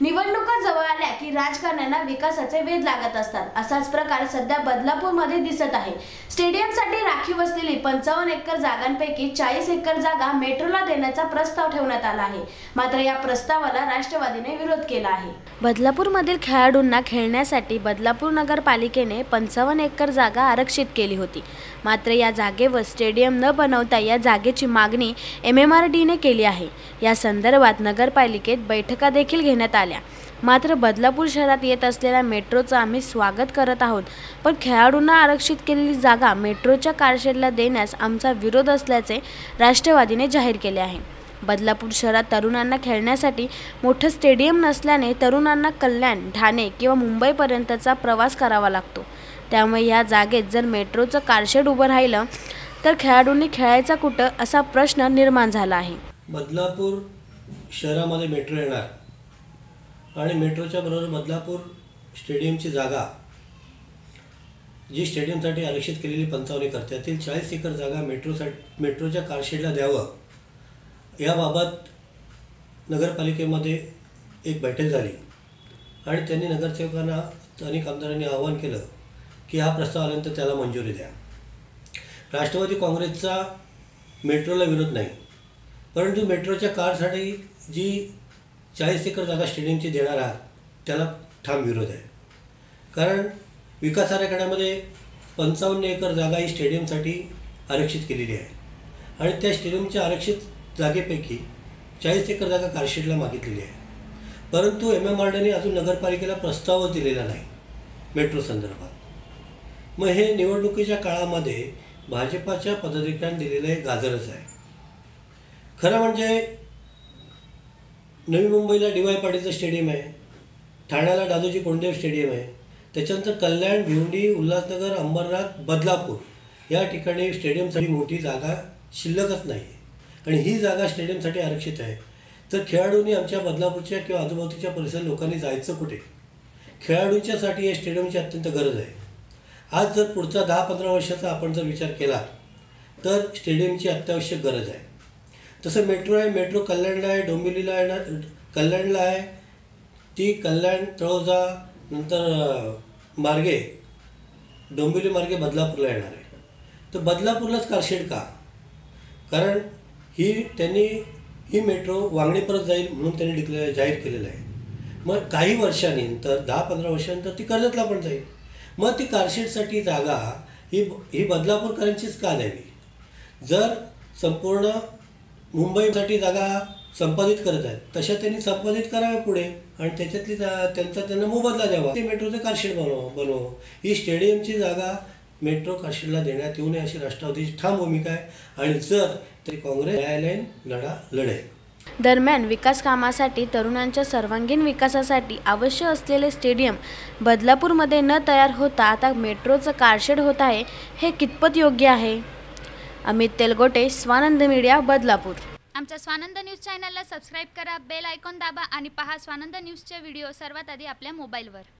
निवडणुका जवळ आल्या की राजकारण्यांना विकासाचे वेध लागत असतात. असाच प्रकार सध्या बदलापूरमध्ये दिसत आहे. स्टेडियमसाठी राखीव असलेली पंचावन्न एकर जागांपैकी चाळीस एकर जागा मेट्रोला देण्याचा प्रस्ताव ठेवण्यात आला आहे. मात्र या प्रस्तावाला राष्ट्रवादीने विरोध केला आहे. बदलापूरमधील खेळाडूंना खेळण्यासाठी बदलापूर नगरपालिकेने पंचावन्न एकर जागा आरक्षित केली होती. मात्र या जागेवर स्टेडियम न बनवता या जागेची मागणी एम एम आर डीने केली आहे. या संदर्भात नगरपालिकेत बैठका देखील घेण्यात आल्या मात्र बदलापूर शहरात येत असलेल्या मेट्रोचं आम्ही स्वागत करत आहोत. पण खेळाडूंना आरक्षित केलेली जागा मेट्रोच्या कारशेडला देण्यास आमचा विरोध असल्याचे राष्ट्रवादीने जाहीर केले आहे. बदलापूर शहरात तरुणांना खेळण्यासाठी मोठं स्टेडियम नसल्याने तरुणांना कल्याण ठाणे किंवा मुंबईपर्यंतचा प्रवास करावा लागतो. त्यामुळे या जागेत जर मेट्रोचं कारशेड उभं राहिलं तर खेळाडूंनी खेळायचा कुठं असा प्रश्न निर्माण झाला आहे. बदलापूर शहरामध्ये मेट्रो येणार. आणि मेट्रोच्या बरोबर बदलापूर स्टेडियमची जागा जी स्टेडियमसाठी आरक्षित केलेली पंचावन्न एकर त्यातील चाळीस एकर जागा मेट्रोसाठी मेट्रोच्या कारशेडला द्यावं याबाबत नगरपालिकेमध्ये एक बैठक झाली. आणि त्यांनी नगरसेवकांना स्थानिक आमदारांनी आवाहन केलं की हा प्रस्ताव आल्यानंतर त्याला मंजुरी द्या. राष्ट्रवादी काँग्रेसचा मेट्रोला विरोध नाही परंतु मेट्रोच्या कारसाठी जी चाळीस एकर जागा स्टेडियमची देणार आहात त्याला ठाम विरोध आहे. कारण विकास आराखड्यामध्ये पंचावन्न एकर जागा ही स्टेडियमसाठी आरक्षित केलेली आहे. आणि त्या स्टेडियमच्या आरक्षित जागेपैकी चाळीस एकर जागा कारशेडला मागितलेली आहे. परंतु एम एम आर डीने अजून नगरपालिकेला प्रस्तावच दिलेला नाही. मेट्रो संदर्भात. मग हे निवडणुकीच्या काळामध्ये भाजपाच्या पदाधिकाऱ्यांनी दिलेलं एक गाजरच आहे. खरं म्हणजे नवी मुंबईला डी वाय पाटीलचं स्टेडियम आहे. ठाण्याला दादोजी कोंडदेव स्टेडियम आहे. त्याच्यानंतर कल्याण भिवंडी उल्हासनगर अंबरनाथ बदलापूर या ठिकाणी स्टेडियमसाठी मोठी जागा शिल्लकच नाही. आणि ही जागा स्टेडियमसाठी आरक्षित आहे. तर खेळाडूंनी आमच्या बदलापूरच्या किंवा आजूबाजूच्या परिसर लोकांनी जायचं कुठे? खेळाडूंच्यासाठी या स्टेडियमची अत्यंत गरज आहे. आज जर पुढचा दहा पंधरा वर्षाचा आपण जर विचार केला तर स्टेडियमची अत्यावश्यक गरज आहे. तसं मेट्रो आहे मेट्रो कल्याणला आहे डोंबिवलीला आहे ना कल्याणला आहे ती कल्याण तळोजा नंतर मार्गे डोंबिवली मार्गे बदलापूरला येणार आहे. तर बदलापूरलाच कारशेड का? कारण ही त्यांनी ही मेट्रो वांगणीपर्यंत जाईल म्हणून त्यांनी डिक्लेअर जाहीर केलेलं आहे. मग काही वर्षांनी तर दहा पंधरा वर्षानंतर ती कर्जतला पण जाईल. मग ती कारशेडसाठी जागा ही ही बदलापूरकरांचीच का द्यावी? जर संपूर्ण मुंबईसाठी जागा संपादित करत आहेत. तशा त्यांनी संपादित कराव्या पुढे आणि त्याच्यातली त्यांचा त्यांना मोबदला द्यावा. ते मेट्रोचं कारशेड बनव बनवावं ही स्टेडियमची जागा मेट्रो कारशेडला देण्यात येऊ नये अशी राष्ट्रवादीची ठाम भूमिका आहे. आणि जर तरी काँग्रेस न्यायालयीन लढा लढेल. दरम्यान विकास कामासाठी तरुणांच्या सर्वांगीण विकासासाठी आवश्यक असलेले स्टेडियम बदलापूरमध्ये न तयार होता आता मेट्रोचं कारशेड होत आहे हे कितपत योग्य आहे? अमित तेलगोटे स्वानंद मीडिया बदलापूर. आमच्या स्वानंद न्यूज चॅनलला सबस्क्राईब करा बेल आयकॉन दाबा आणि पहा स्वानंद न्यूजचे व्हिडिओ सर्वात आधी आपल्या मोबाईलवर.